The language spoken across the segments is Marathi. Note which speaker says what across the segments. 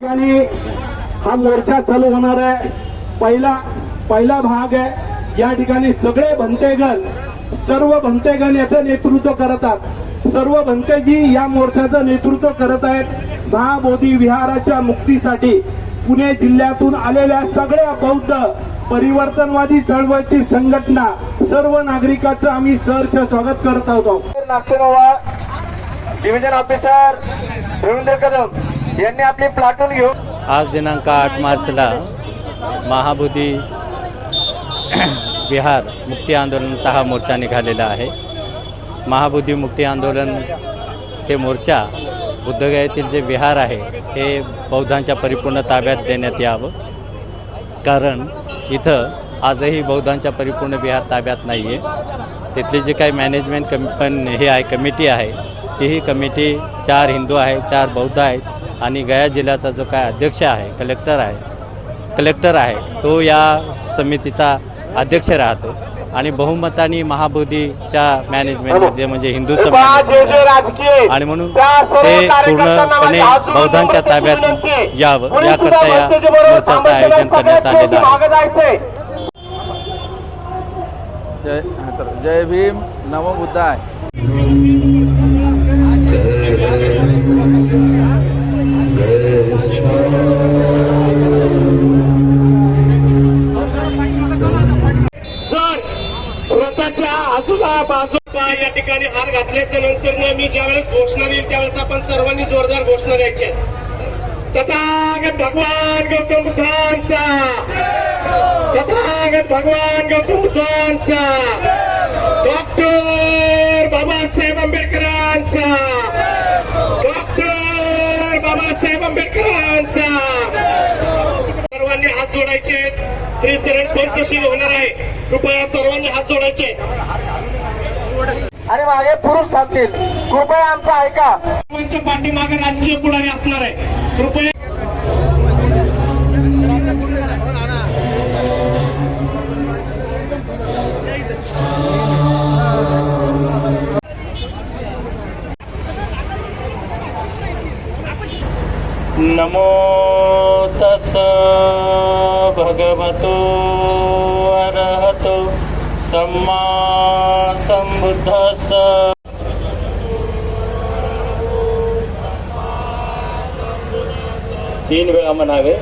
Speaker 1: ठिकाणी हा मोर्चा चालू होणार आहे. पहिला पहिला भाग आहे. या ठिकाणी सगळे भंतेगण सर्व भंतेगण याचं नेतृत्व करतात सर्व भंतेजी या मोर्चाचं नेतृत्व करत आहेत. महाबोधी विहाराच्या मुक्तीसाठी पुणे जिल्ह्यातून आलेल्या सगळ्या बौद्ध परिवर्तनवादी चळवळीची संघटना सर्व नागरिकांचं आम्ही सहर्ष स्वागत करत आहोत.
Speaker 2: नागसेनोवा डिव्हिजन ऑफिसर रवींद्र कदम. यांनी आपली प्लाटून घेऊन
Speaker 3: आज दिनांक आठ मार्चला महाबोधी बिहार मुक्ती आंदोलनाचा हा मोर्चा निघालेला आहे. महाबुद्धी मुक्ती आंदोलन हे मोर्चा बुद्धगयातील जे विहार आहे हे बौद्धांच्या परिपूर्ण ताब्यात देण्यात यावं. कारण इथं आजही बौद्धांच्या परिपूर्ण विहार ताब्यात नाही आहे तिथली जी काही मॅनेजमेंट कमी पण हे आहे कमिटी आहे ती ही कमिटी चार हिंदू आहे चार बौद्ध आहेत आणि गया जिल्ह्याचा जो काय अध्यक्ष आहे कलेक्टर आहे कलेक्टर आहे तो या समितीचा अध्यक्ष राहतो. आणि बहुमताने महाबोधीच्या मॅनेजमेंटमध्ये म्हणजे हिंदूचं आणि म्हणून ते
Speaker 2: कार्यकर्त्यांना
Speaker 3: पूर्णपणे बौद्धांच्या ताब्यात. यावं याकरता या मोर्चाचं आयोजन करण्यात आलेलं आहे.
Speaker 4: जय जय भीम नमो बुद्धाय.
Speaker 1: ठिकाणी हार घातल्याच्या नंतर न मी ज्यावेळेस घोषणा देईल त्यावेळेस आपण सर्वांनी जोरदार घोषणा द्यायच्या तथागत भगवान गौतम बुद्धांचा. तथागत भगवान गौतम बुद्धांचा. डॉक्टर बाबासाहेब आंबेडकरांचा. डॉक्टर बाबासाहेब आंबेडकरांचा. सर्वांनी हात जोडायचे. त्रिशरण पंचशील होणार आहे. कृपया सर्वांनी हात जोडायचे.
Speaker 2: आणि मागे पुरुष थांबतील कृपया आमचं ऐका.
Speaker 1: सर्वांच्या पाठीमागे राजकीय पुढारी असणार आहे. कृपया नमो तस भगवतो अरहतो सम्मा संबुद्धस्स तीन वेळा म्हणावे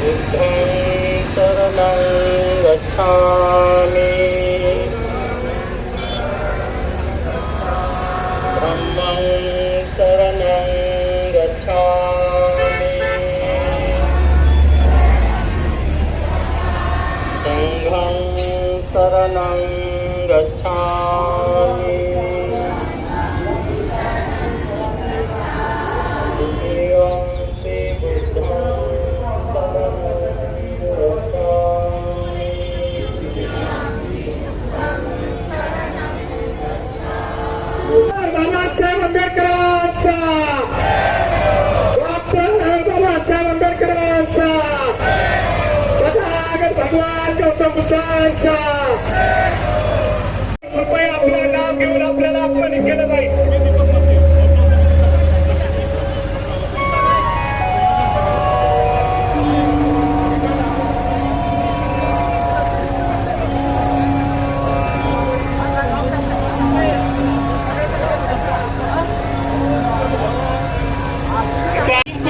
Speaker 1: बुद्धं शरणं गच्छामि शरणं गच्छामि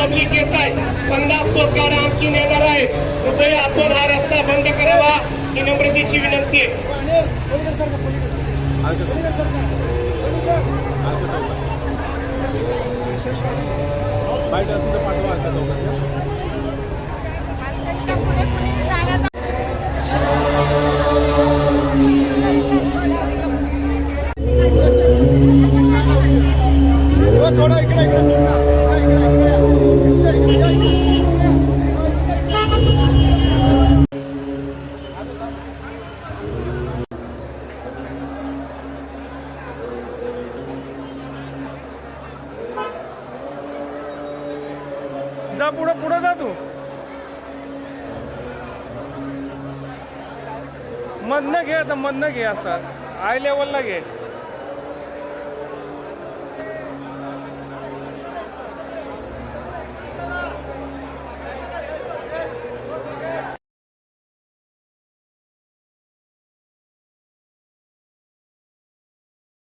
Speaker 1: आम्ही येत आहे. पन्नास पोस्टकार्ड आणखी येणार आहे. कृपया आपण हा रस्ता बंद करावा ही नम्रतेची विनंती आहे.
Speaker 5: जा पुढं पुढं जा तू. मधनं घे आता मधनं घे असं. आय लेवलला घे.